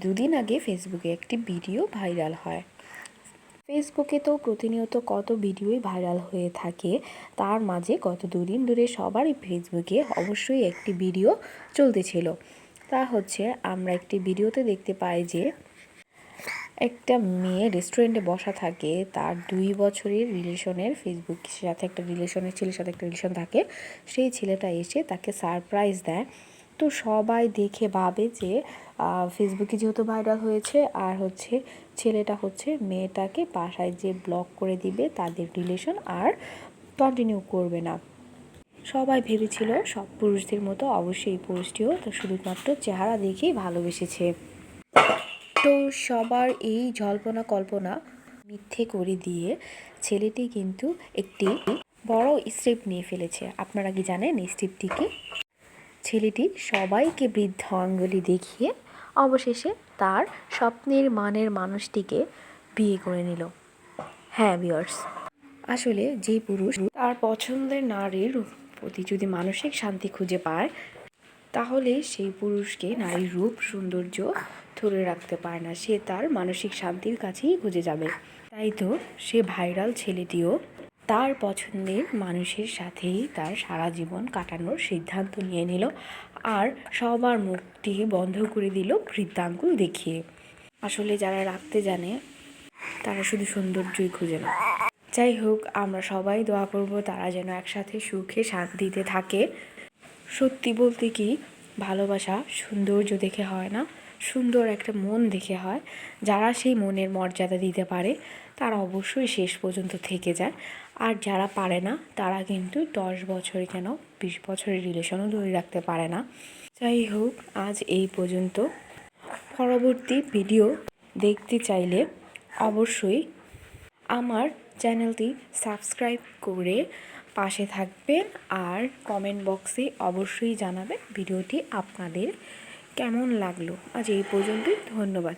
দুদিন আগে ফেসবুকে একটি ভিডিও ভাইরাল হয়। ফেসবুকে তো প্রতিনিয়ত কত ভিডিওই ভাইরাল হয়ে থাকে, তার মাঝে গত দুদিন ধরে সবারই ফেসবুকে অবশ্যই একটি ভিডিও চলতেছিল। তা হচ্ছে, আমরা একটি ভিডিওতে দেখতে পাই যে, একটা মেয়ে রেস্টুরেন্টে বসা থাকে, তার দুই বছরের রিলেশনের ফেসবুকের সাথে একটা রিলেশনের, ছেলের সাথে একটা রিলেশন থাকে, সেই ছেলেটা এসে তাকে সারপ্রাইজ দেয়। তো সবাই দেখে ভাবে যে ফেসবুকে যেহেতু ভাইরাল হয়েছে, আর হচ্ছে ছেলেটা হচ্ছে মেয়েটাকে বাসায় যে ব্লক করে দিবে তাদের রিলেশন আর কন্টিনিউ করবে না। সবাই ভেবেছিল সব পুরুষদের মতো অবশ্যই এই পুরুষটিও তো শুধুমাত্র চেহারা দেখেই ভালোবেসেছে। তো সবার এই জল্পনা কল্পনা মিথ্যে করে দিয়ে ছেলেটি কিন্তু একটি বড় স্টেপ নিয়ে ফেলেছে। আপনারা কি জানেন এই স্টেপটি কি? ছেলেটি সবাইকে বৃদ্ধ বৃদ্ধাঙ্গুলি দেখিয়ে অবশেষে তার স্বপ্নের মানের মানুষটিকে বিয়ে করে নিল। হ্যাঁ বিয়ার্স আসলে যে পুরুষ তার পছন্দের নারীর প্রতি যদি মানসিক শান্তি খুঁজে পায়, তাহলে সেই পুরুষকে নারীর রূপ, সৌন্দর্য ধরে রাখতে পারে না। সে তার মানসিক শান্তির কাছেই খুঁজে যাবে। তাই তো সে ভাইরাল ছেলেটিও তার পছন্দের মানুষের সাথেই তার সারা জীবন কাটানোর সিদ্ধান্ত নিয়ে নিল আর সবার মুখটি বন্ধ করে দিল বৃদ্ধাঙ্গুল দেখিয়ে। আসলে যারা রাখতে জানে, তারা শুধু সৌন্দর্যই খুঁজে না। যাই হোক, আমরা সবাই দোয়া করব তারা যেন একসাথে সুখে শান্তিতে থাকে। সত্যি বলতে কি, ভালোবাসা সৌন্দর্য দেখে হয় না। সুন্দর একটা মন দেখে হয়। যারা সেই মনের মর্যাদা দিতে পারে, তারা অবশ্যই শেষ পর্যন্ত থেকে যায়। আর যারা পারে না, তারা কিন্তু দশ বছরে কেন বিশ বছরের রিলেশনও ধরে রাখতে পারে না। যাই হোক, আজ এই পর্যন্ত। পরবর্তী ভিডিও দেখতে চাইলে অবশ্যই আমার চ্যানেলটি সাবস্ক্রাইব করে পাশে থাকবেন। আর কমেন্ট বক্সে অবশ্যই জানাবেন ভিডিওটি আপনাদের কেমন লাগল? আজ এই পর্যন্তই। ধন্যবাদ।